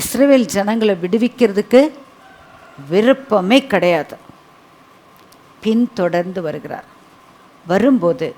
Israel ஜனங்களை விடுவிக்கிறதுக்கு விருப்பமே கிடையாது. பின்தொடர்ந்து வருகிறார். வரும்போது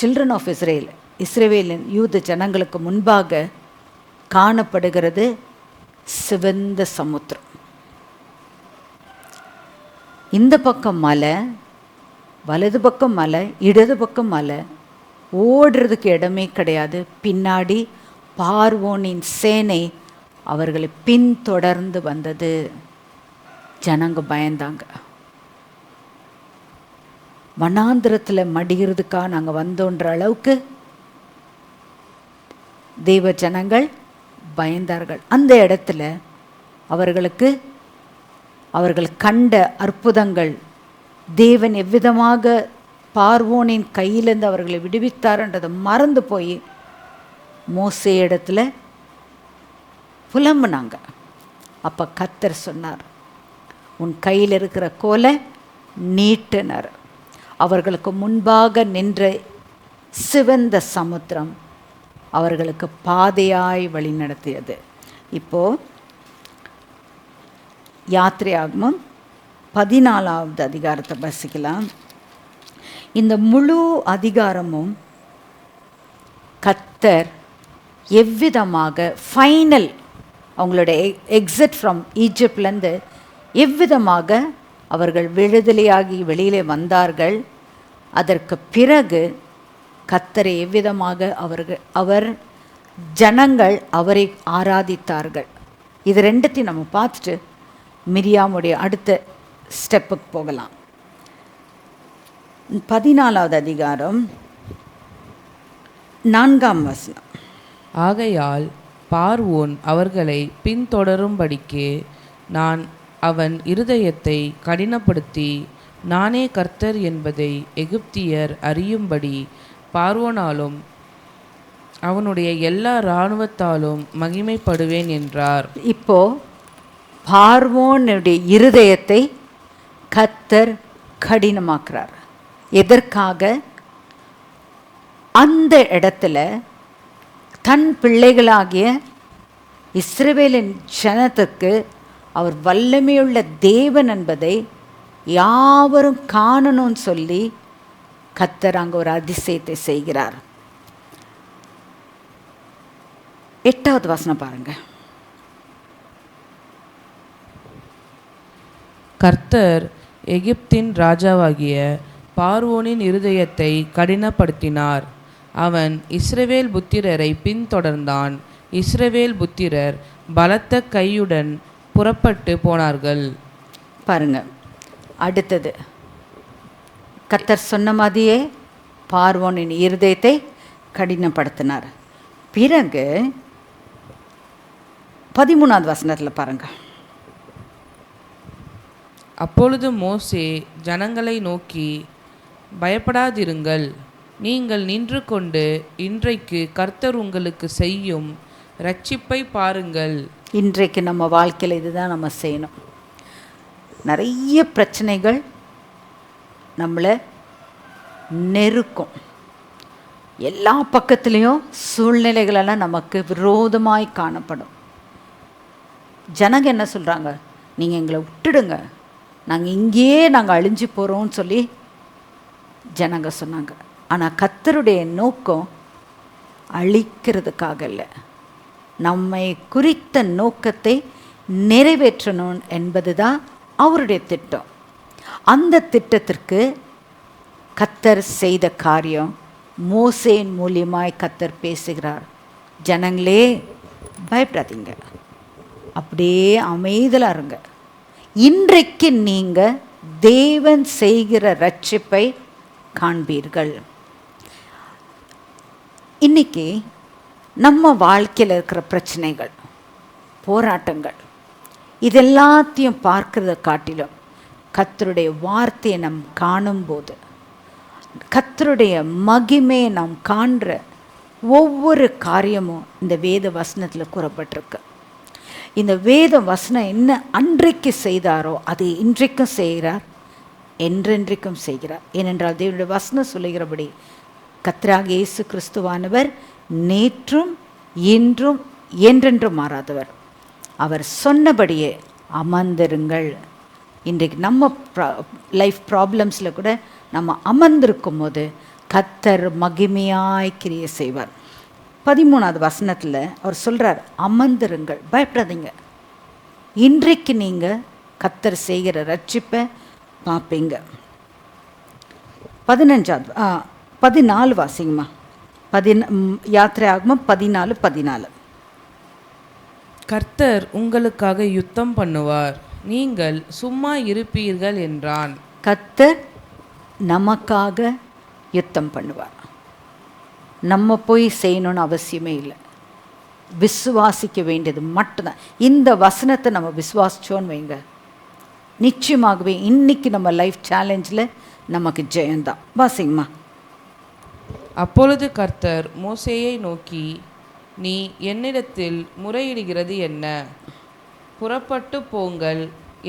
சில்ட்ரன் ஆஃப் இஸ்ரேல் இஸ்ரேவேலின் யூத ஜனங்களுக்கு முன்பாக காணப்படுகிறது சிவந்த சமுத்திரம். இந்த பக்கம் மலை வலது பக்கம் மலை இடது பக்கம் மலை ஓடுறதுக்கு இடமே கிடையாது. பின்னாடி பார்வோனின் சேனை அவர்களை பின்தொடர்ந்து வந்தது. ஜனங்க பயந்தாங்க. வனாந்திரத்தில் மடிகிறதுக்கா நாங்கள் வந்தோன்ற அளவுக்கு தெய்வ ஜனங்கள் பயந்தார்கள். அந்த இடத்துல அவர்களுக்கு அவர்கள் கண்ட அற்புதங்கள் தேவன் எவ்விதமாக பார்வோனின் கையிலிருந்து அவர்களை விடுவித்தார்ன்றதை மறந்து போய் மோசே இடத்துல புலம்புனாங்க. அப்போ கத்தர் சொன்னார் உன் கையில் இருக்கிற கோலை நீட்டினர். அவர்களுக்கு முன்பாக நின்ற சிவந்த சமுத்திரம் அவர்களுக்கு பாதையாய் வழி நடத்தியது. இப்போ யாத்திரையாகமும் பதினாலாவது அதிகாரத்தை வசிக்கலாம். இந்த முழு அதிகாரமும் கத்தர் எவ்விதமாக ஃபைனல் அவங்களோட எக்ஸிட் ஃப்ரம் ஈஜிப்ட்லேருந்து எவ்விதமாக அவர்கள் விடுதலையாகி வெளியிலே வந்தார்கள் அதற்கு பிறகு கத்தரை எவ்விதமாக அவர்கள் அவர் ஜனங்கள் அவரை ஆராதித்தார்கள். இது ரெண்டத்தையும் நம்ம பார்த்துட்டு மிரியாமுடைய அடுத்த ஸ்டெப்புக்கு போகலாம். பதினாலாவது அதிகாரம் நான்காம் வசனம். ஆகையால் பார்வோன் அவர்களை பின்தொடரும்படிக்கு நான் அவன் இருதயத்தை கடினப்படுத்தி நானே கர்த்தர் என்பதை எகிப்தியர் அறியும்படி பார்வோனாலும் அவனுடைய எல்லா இராணுவத்தாலும் மகிமைப்படுவேன் என்றார். இப்போ பார்வோனுடைய இருதயத்தை கத்தர் கடினமாக்குறார். எதற்காக? அந்த இடத்துல தன் பிள்ளைகளாகிய இஸ்ரவேலின் ஜனத்துக்கு அவர் வல்லமையுள்ள தேவன் என்பதை யாவரும் காணணும்னு சொல்லி கத்தர் அங்கே ஒரு அதிசயத்தை செய்கிறார். எட்டாவது வசனம் பாருங்க. கர்த்தர் எகிப்தின் ராஜாவாகிய பார்வோனின் இருதயத்தை கடினப்படுத்தினார். அவன் இஸ்ரவேல் புத்திரரை பின்தொடர்ந்தான். இஸ்ரவேல் புத்திரர் பலத்த கையுடன் புறப்பட்டு போனார்கள். பாருங்க. அடுத்தது. கத்தர் சொன்ன மாதிரியே பார்வோனின் இருதயத்தை கடினப்படுத்தினார். பிறகு பதிமூணாவது வசனத்தில் பாருங்க. அப்பொழுது மோசே ஜனங்களை நோக்கி பயப்படாதிருங்கள். நீங்கள் நின்று கொண்டு இன்றைக்கு கர்த்தர் உங்களுக்கு செய்யும் ரட்சிப்பை பாருங்கள். இன்றைக்கு நம்ம வாழ்க்கையில் இதுதான் நம்ம செய்யணும். நிறைய பிரச்சனைகள் நம்மளை நெருக்கும். எல்லா பக்கத்துலேயும் சூழ்நிலைகளெல்லாம் நமக்கு விரோதமாய் காணப்படும். ஜனங்க என்ன சொல்கிறாங்க நீங்கள் எங்களை விட்டுடுங்க. நாங்கள் இங்கேயே நாங்கள் அழிஞ்சு போகிறோம்னு சொல்லி ஜனங்க சொன்னாங்க. ஆனால் கத்தருடைய நோக்கம் அழிக்கிறதுக்காக இல்லை. நம்மை குறித்த நோக்கத்தை நிறைவேற்றணும் என்பது தான் அவருடைய திட்டம். அந்த திட்டத்திற்கு கத்தர் செய்த காரியம் மோசேன் மூலியமாய் கத்தர் பேசுகிறார். ஜனங்களே பயப்படாதீங்க. அப்படியே அமைதலாக இருங்க. இன்றைக்கு நீங்கள் தேவன் செய்கிற ரட்சிப்பை காண்பீர்கள். இன்னைக்கு நம்ம வாழ்க்கையில் இருக்கிற பிரச்சனைகள் போராட்டங்கள் இதெல்லாத்தையும் பார்க்கிறத காட்டிலும் கத்தருடைய வார்த்தையை நம் காணும்போது கத்தருடைய மகிமையை நாம் காண்ற ஒவ்வொரு காரியமும் இந்த வேத வசனத்தில் கூறப்பட்டிருக்கு. இந்த வேத வசனம் என்ன அன்றைக்கு செய்தாரோ அதை இன்றைக்கும் செய்கிறார் என்றென்றைக்கும் செய்கிறார். ஏனென்றால் தேவனுடைய வசனம் சொல்லுகிறபடி கத்ராக இயேசு கிறிஸ்துவானவர் நேற்றும் இன்றும் என்றென்றும் மாறாதவர். அவர் சொன்னபடியே அமர்ந்திருங்கள். இன்றைக்கு நம்ம லைஃப் ப்ராப்ளம்ஸில் கூட நம்ம அமர்ந்திருக்கும் போது கத்தர் மகிமையாய் கிரியை செய்வார். பதிமூணாவது வசனத்தில் அவர் சொல்கிறார் அமர்ந்திருங்கள். பயப்படாதீங்க. இன்றைக்கு நீங்கள் கத்தர் செய்கிற ரட்சிப்பை பார்ப்பீங்க. பதினஞ்சாவது பதினாலு வாசிங்கம்மா. பதின யாத்திரை ஆகமம் பதினாலு பதினாலு. கர்த்தர் உங்களுக்காக யுத்தம் பண்ணுவார். நீங்கள் சும்மா இருப்பீர்கள் என்றான். கத்தர் நமக்காக யுத்தம் பண்ணுவார். நம்ம போய் செய்யணும்னு அவசியமே இல்லை. விசுவாசிக்க வேண்டியது மட்டும்தான். இந்த வசனத்தை நம்ம விசுவாசிச்சோன்னு வைங்க. நிச்சயமாகவே இன்னைக்கு நம்ம லைஃப் சேலஞ்சில் நமக்கு ஜெயந்தான் வாசிங்கம்மா. அப்பொழுது கர்த்தர் மோசேயை நோக்கி நீ என்னிடத்தில் முறையிடுகிறது என்ன? புறப்பட்டு போங்கள்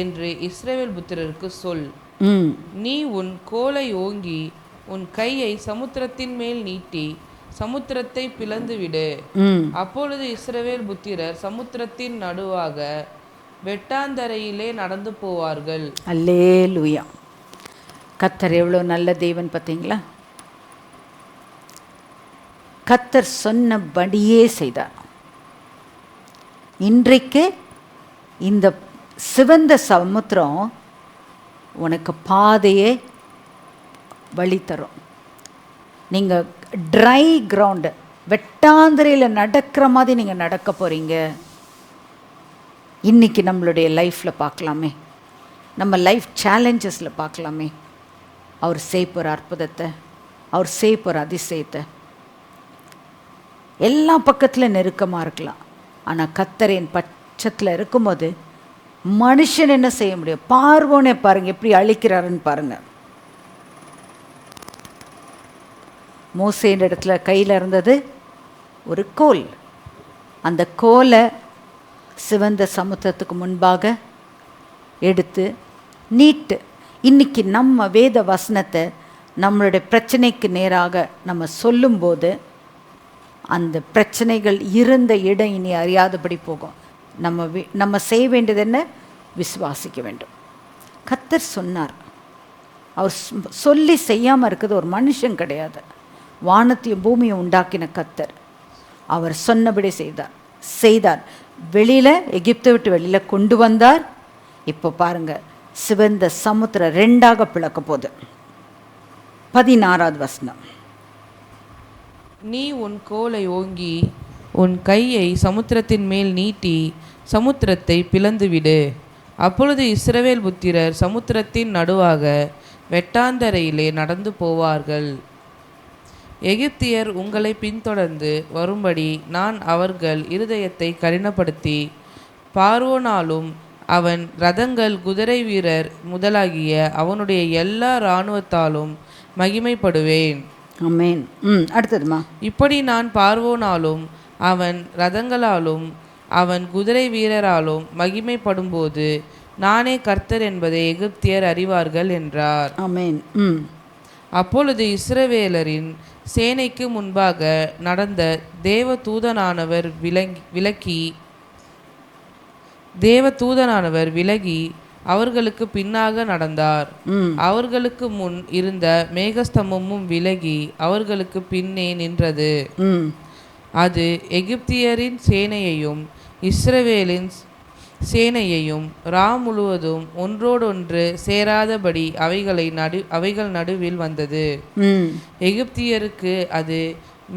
என்று இஸ்ரவேல் புத்திரருக்கு சொல். நீ உன் கோலை ஓங்கி உன் கையை சமுத்திரத்தின் மேல் நீட்டி சமுத்திரத்தை பிளந்துவிடு. அப்பொழுது இஸ்ரவேல் புத்திரர் சமுத்திரத்தின் நடுவாக வெட்டாந்தரையிலே நடந்து போவார்கள். அல்லேலூயா. கத்தர் எவ்வளோ நல்ல தேவன் பார்த்தீங்களா? கத்தர் சொன்னபடியே செய்தார். இன்றைக்கு இந்த சிவந்த சமுத்திரம் உனக்கு பாதையே வழி தரும். நீங்கள் ட்ரை கிரவுண்டு வெட்டாந்திரையில் நடக்கிற மாதிரி நீங்கள் நடக்க போகிறீங்க இன்னைக்கு நம்மளுடைய லைஃப்பில் பார்க்கலாமே. நம்ம லைஃப் சேலஞ்சஸில் பார்க்கலாமே. அவர் செய்ய போகிற அற்புதத்தை அவர் செய்ய போகிற அதிசயத்தை எல்லா பக்கத்தில் நெருக்கமாக இருக்கலாம். ஆனால் கத்தரின் பட்சத்தில் இருக்கும்போது மனுஷன் என்ன செய்ய முடியும்? பார்வோனே பாருங்கள் எப்படி அழிக்கிறாருன்னு பாருங்கள் மோசேன்ற இடத்துல கையில் இருந்தது ஒரு கோல். அந்த கோலை சிவந்த சமுத்திரத்துக்கு முன்பாக எடுத்து நீட்டு. இன்றைக்கி நம்ம வேத வசனத்தை நம்மளுடைய பிரச்சனைக்கு நேராக நம்ம சொல்லும்போது அந்த பிரச்சனைகள் இருந்த இடம் இனி அறியாதபடி போகும். நம்ம நம்ம செய்ய வேண்டியது என்ன? விசுவாசிக்க வேண்டும். கத்தர் சொன்னார். அவர் சொல்லி செய்யாமல் இருக்கிறது ஒரு மனுஷன் கிடையாது. வானத்தையும் பூமியை உண்டாக்கின கத்தர். அவர் சொன்னபடி செய்தார். செய்தார். வெளியில் எகிப்தை விட்டு வெளியில் கொண்டு வந்தார். இப்போ பாருங்கள் சிவந்த சமுத்திரம் ரெண்டாக பிளக்க போகுது. பதினாறாவது வசனம். நீ உன் கோலை ஓங்கி உன் கையை சமுத்திரத்தின் மேல் நீட்டி சமுத்திரத்தை பிளந்துவிடு. அப்பொழுது இஸ்ரவேல் புத்திரர் சமுத்திரத்தின் நடுவாக வெட்டாந்தரையிலே நடந்து போவார்கள். எகிப்தியர் உங்களை பின்தொடர்ந்து வரும்படி நான் அவர்கள் இருதயத்தை கடினப்படுத்தி பார்வோனாலும் அவன் ரதங்கள் குதிரை வீரர் முதலாகிய அவனுடைய எல்லா இராணுவத்தாலும் மகிமைப்படுவேன். ஆமென். ம் அடுத்ததுமா? இப்படி நான் பார்வோனாலும் அவன் ரதங்களாலும் அவன் குதிரை வீரராலும் மகிமைப்படும்போது நானே கர்த்தர் என்பதை எகிப்தியர் அறிவார்கள் என்றார். ஆமென். ம். அப்பொழுது இஸ்ரவேலரின் சேனைக்கு முன்பாக நடந்த தேவ தூதனானவர் விலங்கி விலக்கி தேவ தூதனானவர் விலகி அவர்களுக்கு பின்னாக நடந்தார். அவர்களுக்கு முன் இருந்த மேகஸ்தம்பமும் விலகி அவர்களுக்கு பின்னே நின்றது. அது எகிப்தியரின் சேனையையும் இஸ்ரவேலின் சேனையையும் ரா முழுவதும் ஒன்றோடொன்று சேராதபடி அவைகளை நடு அவைகள் நடுவில் வந்தது. எகிப்தியருக்கு அது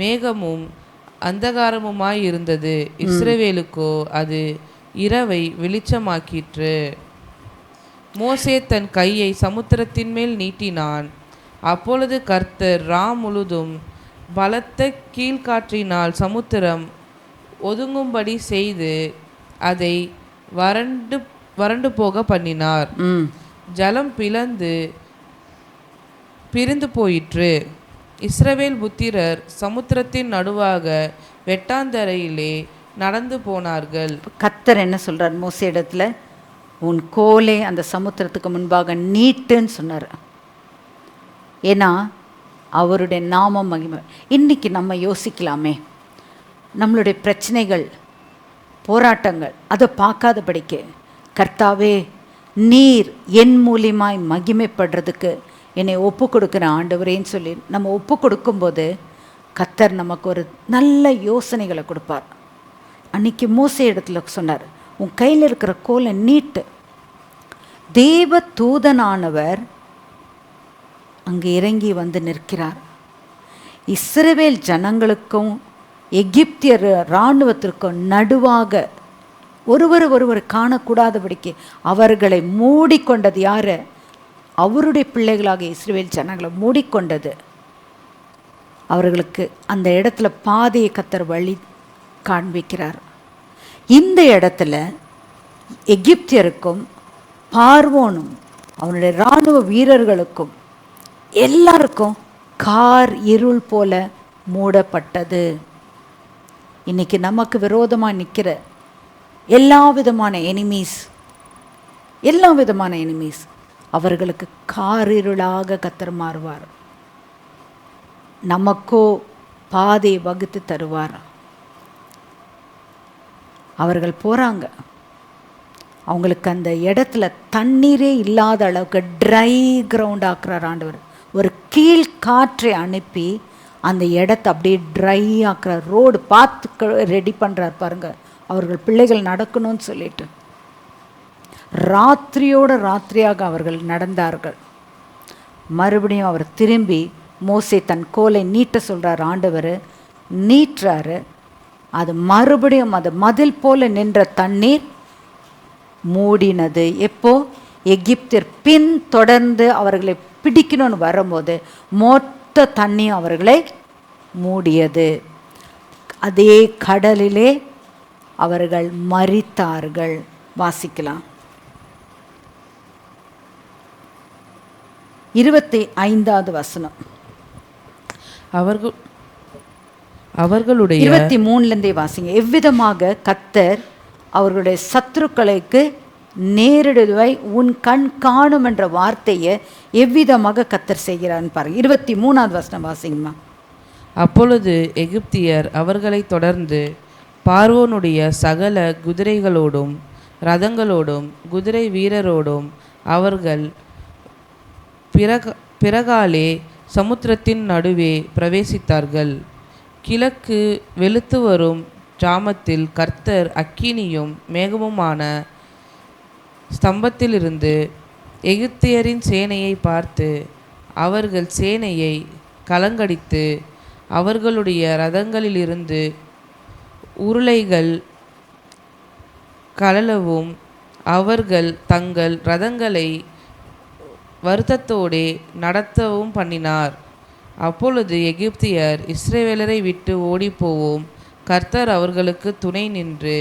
மேகமும் அந்தகாரமுமாய் இருந்தது. இஸ்ரவேலுக்கோ அது இரவை வெளிச்சமாக்கிற்று. மோசே தன் கையை சமுத்திரத்தின் மேல் நீட்டினான். அப்பொழுது கர்த்தர் ரா முழுதும் பலத்த கீழ்காற்றினால் சமுத்திரம் ஒதுங்கும்படி செய்து அதை வறண்டு வறண்டு போக பண்ணினார். ஜலம் பிளந்து பிரிந்து போயிற்று. இஸ்ரவேல் புத்திரர் சமுத்திரத்தின் நடுவாக வெட்டாந்தரையிலே நடந்து போனார்கள். கத்தர் என்ன சொல்றார் மோசே இடத்துல? உன் கோலே அந்த சமுத்திரத்துக்கு முன்பாக நீட்டுன்னு சொன்னார். ஏன்னா அவருடைய நாமம் மகிமை. இன்னைக்கு நம்ம யோசிக்கலாமே. நம்மளுடைய பிரச்சனைகள் போராட்டங்கள் அதை பார்க்காதபடிக்கு கர்த்தாவே நீர் என் மூலியமாய் மகிமைப்படுறதுக்கு என்னை ஒப்பு கொடுக்குற ஆண்டவரேன்னு சொல்லி நம்ம ஒப்பு கொடுக்கும்போது கத்தர் நமக்கு ஒரு நல்ல யோசனைகளை கொடுப்பார். அன்னைக்கு மூசை இடத்துல சொன்னார் உன் கையில் இருக்கிற கோலை நீட்டு. தேவ தூதனானவர் அங்கே இறங்கி வந்து நிற்கிறார். இஸ்ரவேல் ஜனங்களுக்கும் எகிப்தியர் இராணுவத்திற்கும் நடுவாக ஒருவர் ஒருவர் காணக்கூடாதபடிக்கு அவர்களை மூடிக்கொண்டது யார்? அவருடைய பிள்ளைகளாக இஸ்ரேல் ஜனங்களை மூடிக்கொண்டது. அவர்களுக்கு அந்த இடத்துல பாதையை கத்தர் வழி காண்பிக்கிறார். இந்த இடத்துல எகிப்தியருக்கும் பார்வோனும் அவனுடைய இராணுவ வீரர்களுக்கும் எல்லாருக்கும் கார் இருள் போல மூடப்பட்டது. இன்னைக்கு நமக்கு விரோதமாக நிற்கிற எல்லா விதமான எனிமீஸ் எல்லா விதமான எனிமீஸ் அவர்களுக்கு காரிருளாக கத்தர் மாறுவார். நமக்கோ பாதை வகுத்து தருவார்? அவர்கள் போகிறாங்க அவங்களுக்கு அந்த இடத்துல தண்ணீரே இல்லாத அளவுக்கு ட்ரை கிரவுண்ட் ஆக்குறார் ஆண்டவர். ஒரு கீழ் காற்றை அனுப்பி அந்த இடத்த அப்படியே ட்ரை ஆக்குற ரோடு பார்த்து ரெடி பண்ணுறார் பாருங்க. அவர்கள் பிள்ளைகள் நடக்கணும்னு சொல்லிட்டு. ராத்திரியோட ராத்திரியாக அவர்கள் நடந்தார்கள். மறுபடியும் அவர் திரும்பி மோசே தன் கோலை நீட்ட சொல்கிறார் ஆண்டவர். நீட்டுறாரு. அது மறுபடியும் அது மதில் போல நின்ற தண்ணீர் மூடினது. எப்போ? எகிப்தியர் பின் தொடர்ந்து அவர்களை பிடிக்கணும்னு வரும்போது மொத்த தண்ணி அவர்களை மூடியது. அதே கடலிலே அவர்கள் மறித்தார்கள் வாசிக்கலாம். இருபத்தி ஐந்தாவது வசனம். அவர்கள் அவர்களுடைய இருபத்தி மூணுலேருந்தே வாசிங்க. எவ்விதமாக கத்தர் அவர்களுடைய சத்துருக்களுக்கு நேரிடுவாய் உன் கண் காணும் என்ற வார்த்தையை எவ்விதமாக கத்தர் செய்கிறான்னு பாருங்க. இருபத்தி மூணாவது வசனம் வாசிங்கம்மா. அப்பொழுது எகிப்தியர் அவர்களைத் தொடர்ந்து பார்வோனுடைய சகல குதிரைகளோடும் ரதங்களோடும் குதிரை வீரரோடும் அவர்கள் பிறக பிறகாலே சமுத்திரத்தின் நடுவே பிரவேசித்தார்கள். கிழக்கு வெளுத்து வரும் ஜாமத்தில் கர்த்தர் அக்கினியும் மேகமுமான ஸ்தம்பத்திலிருந்து எகிப்தியரின் சேனையை பார்த்து அவர்கள் சேனையை கலங்கடித்து அவர்களுடைய ரதங்களிலிருந்து உருளைகள் கலலவும் அவர்கள் தங்கள் ரதங்களை வருத்தத்தோடே நடத்தவும் பண்ணினார். அப்பொழுது எகிப்தியர் இஸ்ரேவேலரை விட்டு ஓடிப்போவோம். கர்த்தர் அவர்களுக்கு துணை நின்று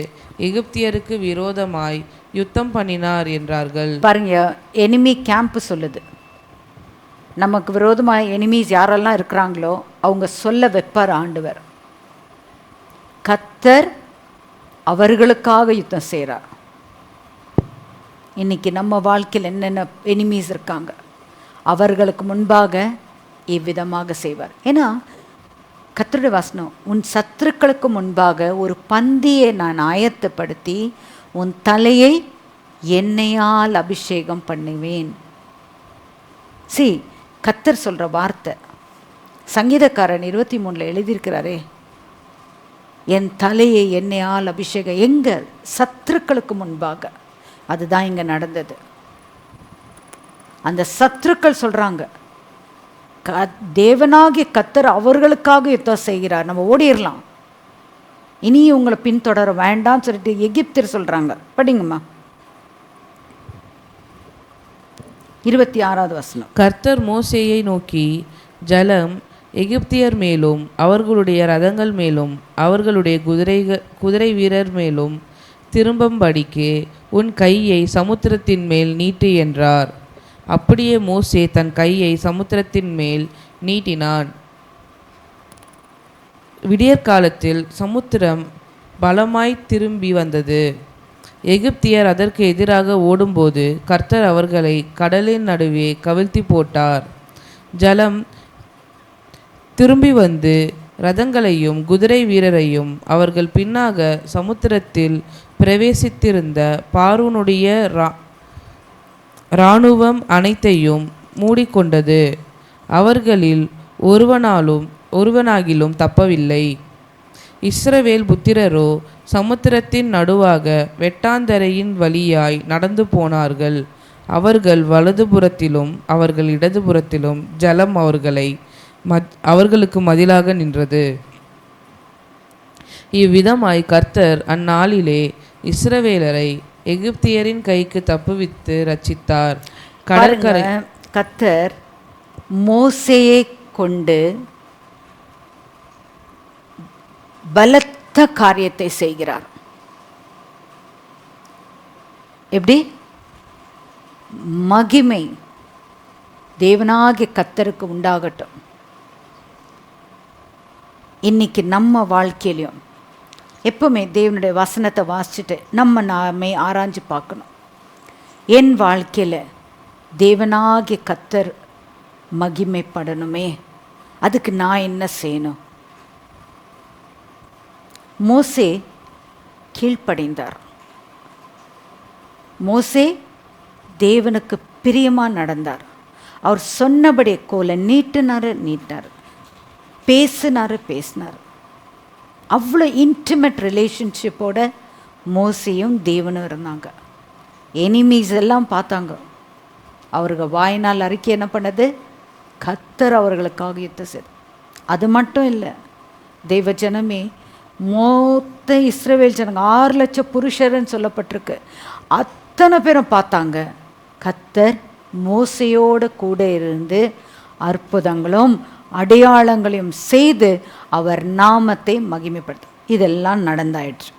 எகிப்தியருக்கு விரோதமாய் யுத்தம் பண்ணினார் என்றார்கள். பாருங்க எனிமி கேம்ப் சொல்லுது. நமக்கு விரோதமாக எனிமீஸ் யாரெல்லாம் இருக்கிறாங்களோ அவங்க சொல்ல வைப்பார் ஆண்டவர். கத்தர் அவர்களுக்காக யுத்தம் செய்கிறார் இன்னைக்கு நம்ம வாழ்க்கையில் என்னென்ன எனிமீஸ் இருக்காங்க? அவர்களுக்கு முன்பாக இவ்விதமாக செய்வார். ஏன்னா கத்தருடைய வாசனம் உன் சத்துருக்களுக்கு முன்பாக ஒரு பந்தியை நான் ஆயத்தப்படுத்தி உன் தலையை எண்ணெயால் அபிஷேகம் பண்ணுவேன். சி கத்தர் சொல்கிற வார்த்தை. சங்கீதக்காரன் இருபத்தி மூணில் எழுதியிருக்கிறாரே என் தலையை எண்ணெயால் அபிஷேகம் எங்கள் சத்துருக்களுக்கு முன்பாக. அதுதான் இங்கே நடந்தது. அந்த சத்துருக்கள் சொல்கிறாங்க க தேவனாகிய கத்தர் அவர்களுக்காக யுத்தம் செய்கிறார். நம்ம ஓடிடலாம் இனி உங்களை பின்தொடர வேண்டாம்னு சொல்லிட்டு எகிப்தர் சொல்கிறாங்க படிங்கம்மா. இருபத்தி ஆறாவது வசனம். கர்த்தர் மோசேயை நோக்கி ஜலம் எகிப்தியர் மேலும் அவர்களுடைய ரதங்கள் மேலும் அவர்களுடைய குதிரை குதிரை வீரர் மேலும் திரும்பும்படிக்கு உன் கையை சமுத்திரத்தின் மேல் நீட்டு என்றார். அப்படியே மோசே தன் கையை சமுத்திரத்தின் மேல் நீட்டினான். விடியற்காலத்தில் சமுத்திரம் பலமாய் திரும்பி வந்தது. எகிப்தியர் அதற்கு எதிராக ஓடும்போது கர்த்தர் அவர்களை கடலின் நடுவே கவிழ்த்தி போட்டார். ஜலம் திரும்பி வந்து ரதங்களையும் குதிரை வீரரையும் அவர்கள் பின்னாக சமுத்திரத்தில் பிரவேசித்திருந்த பார்வனுடைய ரா இராணுவம் அனைத்தையும் மூடிக்கொண்டது. அவர்களில் ஒருவனாலும் ஒருவனாகிலும் தப்பவில்லை. இஸ்ரவேல் புத்திரரோ சமுத்திரத்தின் நடுவாக வெட்டாந்தரையின் வழியாய் நடந்து போனார்கள். அவர்கள் வலதுபுறத்திலும் அவர்கள் இடதுபுறத்திலும் ஜலம் அவர்களை மத் அவர்களுக்கு மதிலாக நின்றது. இவ்விதமாய் கர்த்தர் அந்நாளிலே இஸ்ரவேலரை எகிப்தியரின் கைக்கு தப்புவித்து ரட்சித்தார் கடற்கரை கர்த்தர் மோசேயை கொண்டு பலத்த காரியத்தை செய்கிறார். எப்படி? மகிமை தேவனாகிய கர்த்தருக்கு உண்டாகட்டும். இன்னைக்கு நம்ம வாழ்க்கையிலையும் எப்பவுமே தேவனுடைய வசனத்தை வாசிச்சுட்டு நம்ம நாமே ஆராய்ஞ்சு பார்க்கணும். என் வாழ்க்கையில் தேவனாகிய கத்தர் மகிமைப்படணுமே. அதுக்கு நான் என்ன செய்யணும்? மோசே கீழ்ப்படைந்தார். மோசே தேவனுக்கு பிரியமாக நடந்தார். அவர் சொன்னபடி கோலை நீட்டினாரு நீட்டினார். பேசினார் பேசினார். அவ்வளோ இன்டிமேட் ரிலேஷன்ஷிப்போட மோசையும் தேவனும் இருந்தாங்க. எனிமீஸ் எல்லாம் பார்த்தாங்க. அவர்கள் வாயினால் அறிக்கை என்ன பண்ணது? கத்தர் அவர்களுக்காக யுத்தம் செய்து. அது மட்டும் இல்லை தெய்வ ஜனமே மொத்த இஸ்ரேவேல் ஜனங்க ஆறு லட்சம் புருஷர்னு சொல்லப்பட்டிருக்கு. அத்தனை பேரும் பார்த்தாங்க. கத்தர் மோசையோடு கூட இருந்து அற்புதங்களும் அடையாளங்களையும் செய்து அவர் நாமத்தை மகிமைப்படுத்தும். இதெல்லாம் நடந்தாயிற்று.